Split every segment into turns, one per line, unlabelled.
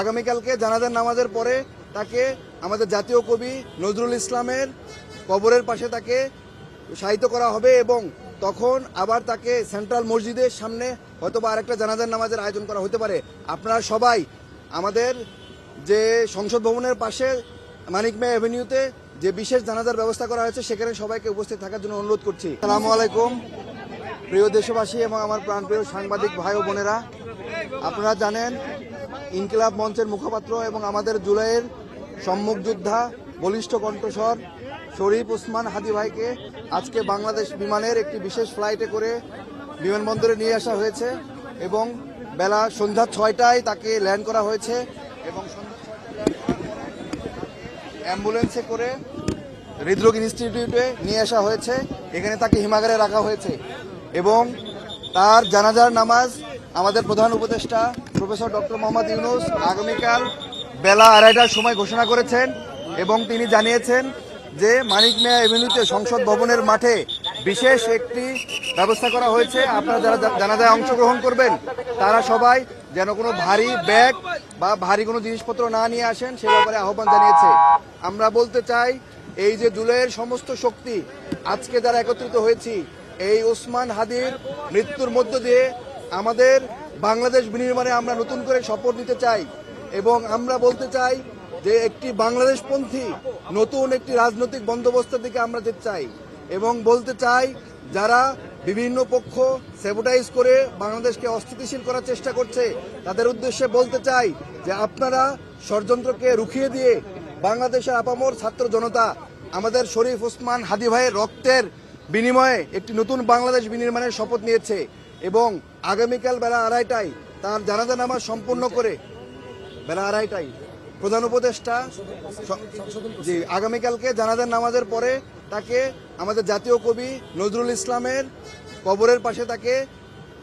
আগামীকালকে জানাজার নামাজের পরে তাকে আমাদের জাতীয় কবি নজরুল ইসলামের কবরের পাশে তাকে শায়িত করা হবে এবং তখন আবার তাকে সেন্ট্রাল মসজিদের সামনে হয়তো বা আরেকটা জানাজার নামাজের আয়োজন করা হতে পারে। আপনারা সবাই আমাদের যে সংসদ ভবনের পাশে মানিক মে অ্যাভিনিউতে যে বিশেষ জানাজার ব্যবস্থা করা হয়েছে, সেখানে সবাইকে উপস্থিত থাকার জন্য অনুরোধ করছি। সালামু আলাইকুম। প্রিয় দেশবাসী এবং আমার প্রাণপ্রিয় সাংবাদিক ভাই ও বোনেরা, আপনারা জানেন ইনকিলাব মঞ্চের মুখপাত্র এবং আমাদের জুলাইয়ের সম্মুখ যোদ্ধা বলিষ্ঠ কণ্ঠস্বর শরীফ ওসমান হাদি ভাইকে আজকে বাংলাদেশ বিমানের একটি বিশেষ ফ্লাইটে করে বিমানবন্দরে নিয়ে আসা হয়েছে এবং বেলা সন্ধ্যা ছয়টায় তাকে ল্যান্ড করা হয়েছে এবং অ্যাম্বুলেন্সে করে হৃদরোগ ইনস্টিটিউটে নিয়ে আসা হয়েছে। এখানে তাকে হিমাগারে রাখা হয়েছে। এবং তার জানাজার নামাজ আমাদের প্রধান উপদেষ্টা প্রফেসর ডক্টর মোহাম্মদ ইউনুস আগামীকাল বেলা আড়াইটার সময় ঘোষণা করেছেন এবং তিনি জানিয়েছেন যে মানিক মিয়া এভিনিউতে সংসদ ভবনের মাঠে বিশেষ একটি ব্যবস্থা করা হয়েছে। আপনারা যারা জানাজায় অংশগ্রহণ করবেন, তারা সবাই যেন কোনো ভারী ব্যাগ বা ভারী কোনো জিনিসপত্র না নিয়ে আসেন, সে ব্যাপারে আহ্বান জানিয়েছে। আমরা বলতে চাই, এই যে জুলাইয়ের সমস্ত শক্তি, আজকে যারা একত্রিত হয়েছি এই ওসমান হাদির মৃত্যুর মধ্য দিয়ে আমাদের বাংলাদেশ বিনির্মাণে আমরা নতুন করে শপথ নিতে চাই এবং আমরা বলতে চাই যে একটি বাংলাদেশপন্থী নতুন একটি রাজনৈতিক বন্দোবস্তের দিকে আমরা যেতে চাই এবং বলতে চাই যারা বিভিন্ন পক্ষ সেবোটাইজ করে বাংলাদেশকে অস্থিতিশীল করার চেষ্টা করছে, তাদের উদ্দেশ্যে বলতে চাই যে আপনারা ষড়যন্ত্রকে রুখিয়ে দিয়ে বাংলাদেশের আপামর ছাত্র জনতা, আমাদের শরীফ ওসমান হাদি ভাইয়ের রক্তের বিনিময়ে একটি নতুন বাংলাদেশ বিনির্মাণের শপথ নিয়েছে এবং আগামীকাল বেলা আড়াইটায় তার জানাজা নামাজ সম্পূর্ণ করে বেলা আড়াইটায় প্রধান উপদেষ্টা জি, আগামীকালকে জানাজার নামাজের পরে তাকে আমাদের জাতীয় কবি নজরুল ইসলামের কবরের পাশে তাকে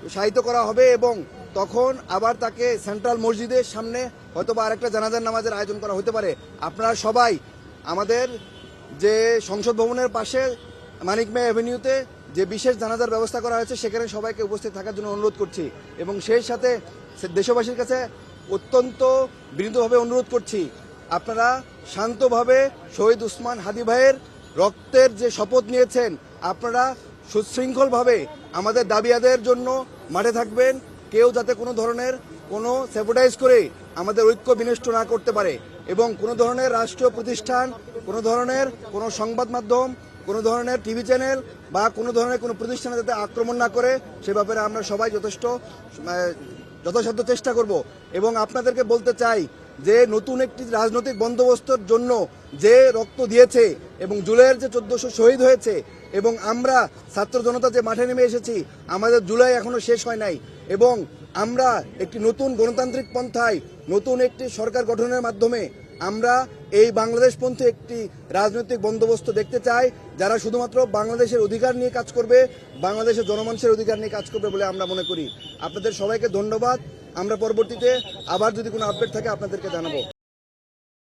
শায়িত করা হবে এবং তখন আবার তাকে সেন্ট্রাল মসজিদের সামনে হয়তো বা আরেকটা জানাজার নামাজের আয়োজন করা হতে পারে। আপনারা সবাই আমাদের যে সংসদ ভবনের পাশে মানিক মে অ্যাভিনিউতে যে বিশেষ জানাজার ব্যবস্থা করা হয়েছে, সেখানে সবাইকে উপস্থিত থাকার জন্য অনুরোধ করছি এবং সেই সাথে দেশবাসীর কাছে অত্যন্ত বিনীতভাবে অনুরোধ করছি, আপনারা শান্তভাবে শহীদ উসমান হাদি ভাইয়ের রক্তের যে শপথ নিয়েছেন, আপনারা সুশৃঙ্খলভাবে আমাদের দাবি আদায়ের জন্য মাঠে থাকবেন, কেউ যাতে কোনো ধরনের কোনো সেপোটাইজ করে আমাদের ঐক্য বিনষ্ট না করতে পারে এবং কোনো ধরনের রাষ্ট্রীয় প্রতিষ্ঠান, কোনো ধরনের কোনো সংবাদ মাধ্যম কোনো ধরনের টিভি চ্যানেল বা কোনো ধরনের কোনো প্রতিষ্ঠানে যাতে আক্রমণ না করে, সে ব্যাপারে আমরা সবাই যথেষ্ট যথাসাধ্য চেষ্টা করব। এবং আপনাদেরকে বলতে চাই যে নতুন একটি রাজনৈতিক বন্দোবস্তর জন্য যে রক্ত দিয়েছে এবং জুলাইয়ের যে চোদ্দশো শহীদ হয়েছে এবং আমরা ছাত্র জনতা যে মাঠে নেমে এসেছি, আমাদের জুলাই এখনও শেষ হয় নাই। এবং আমরা একটি নতুন গণতান্ত্রিক পন্থায়, নতুন একটি সরকার গঠনের মাধ্যমে আমরা এই বাংলাদেশপন্থী একটি রাজনৈতিক বন্দোবস্ত দেখতে চায়, যারা শুধুমাত্র বাংলাদেশের অধিকার নিয়ে কাজ করবে, বাংলাদেশের জনমানুষের অধিকার নিয়ে কাজ করবে বলে আমরা মনে করি। আপনাদের সবাইকে ধন্যবাদ। আমরা পরবর্তীতে আবার যদি কোনো আপডেট থাকে, আপনাদেরকে জানাব।